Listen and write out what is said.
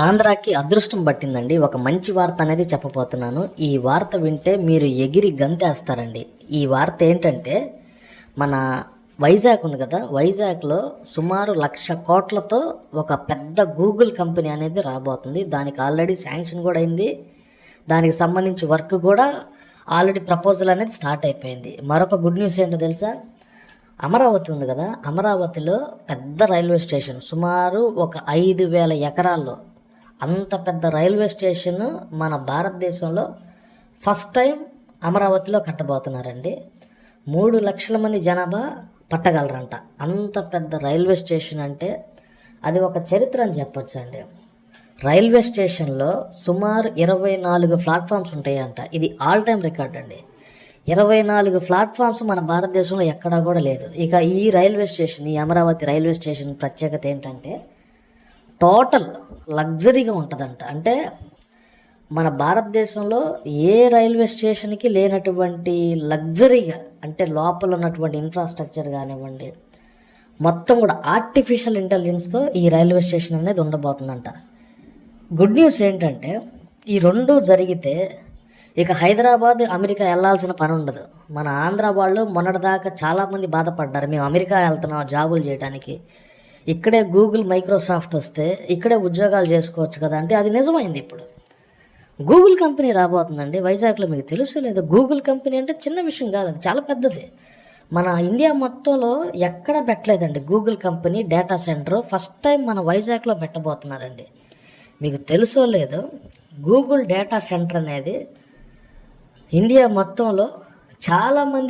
ఆంధ్రాకి అదృష్టం పట్టిందండి. ఒక మంచి వార్త అనేది చెప్పబోతున్నాను. ఈ వార్త వింటే మీరు ఎగిరి గంతేస్తారండి. ఈ వార్త ఏంటంటే మన వైజాగ్ ఉంది కదా? వైజాగ్లో సుమారు లక్ష కోట్లతో ఒక పెద్ద గూగుల్ కంపెనీ అనేది రాబోతుంది. దానికి ఆల్రెడీ శాంక్షన్ కూడా అయింది. దానికి సంబంధించి వర్క్ కూడా ఆల్రెడీ ప్రపోజల్ అనేది స్టార్ట్ అయిపోయింది. మరొక గుడ్ న్యూస్ ఏంటో తెలుసా? అమరావతి ఉంది కదా? అమరావతిలో పెద్ద రైల్వే స్టేషన్ సుమారు ఒక ఐదు వేల ఎకరాల్లో అంత పెద్ద రైల్వే స్టేషన్ మన భారతదేశంలో ఫస్ట్ టైం అమరావతిలో కట్టబోతున్నారండి. మూడు లక్షల మంది జనాభా పట్టగలరంట. అంత పెద్ద రైల్వే స్టేషన్ అంటే అది ఒక చరిత్ర అని చెప్పొచ్చండి. రైల్వే స్టేషన్లో సుమారు ఇరవై నాలుగు ప్లాట్ఫామ్స్ ఉంటాయంట. ఇది ఆల్ టైం రికార్డ్ అండి. ఇరవై నాలుగు ప్లాట్ఫామ్స్ మన భారతదేశంలో ఎక్కడా కూడా లేదు. ఇక ఈ రైల్వే స్టేషన్ ఈ అమరావతి రైల్వే స్టేషన్ ప్రత్యేకత ఏంటంటే టోటల్ లగ్జరీగా ఉంటుందంట. అంటే మన భారతదేశంలో ఏ రైల్వే స్టేషన్కి లేనటువంటి లగ్జరీగా అంటే లోపల ఉన్నటువంటి ఇన్ఫ్రాస్ట్రక్చర్ కానివ్వండి మొత్తం కూడా ఆర్టిఫిషియల్ ఇంటెలిజెన్స్తో ఈ రైల్వే స్టేషన్ అనేది ఉండబోతుందంట. గుడ్ న్యూస్ ఏంటంటే ఈ రెండు జరిగితే ఇక హైదరాబాద్ అమెరికా వెళ్ళాల్సిన పని ఉండదు. మన ఆంధ్ర వాళ్ళు మొన్నటిదాకా చాలామంది బాధపడ్డారు. మేము అమెరికా వెళ్తున్నాం జాబులు చేయడానికి ఇక్కడే గూగుల్ మైక్రోసాఫ్ట్ వస్తే ఇక్కడే ఉద్యోగాలు చేసుకోవచ్చు కదా అంటే అది నిజమైంది ఇప్పుడు. గూగుల్ కంపెనీ రాబోతుందండి. వైజాగ్లో మీకు తెలుసు లేదు గూగుల్ కంపెనీ అంటే చిన్న విషయం కాదు అది చాలా పెద్దది. మన ఇండియా మొత్తంలో ఎక్కడ పెట్టలేదండి Google company data centre. First time మన వైజాగ్లో పెట్టబోతున్నారండి. మీకు తెలుసో లేదో గూగుల్ డేటా సెంటర్ అనేది ఇండియా మొత్తంలో చాలామంది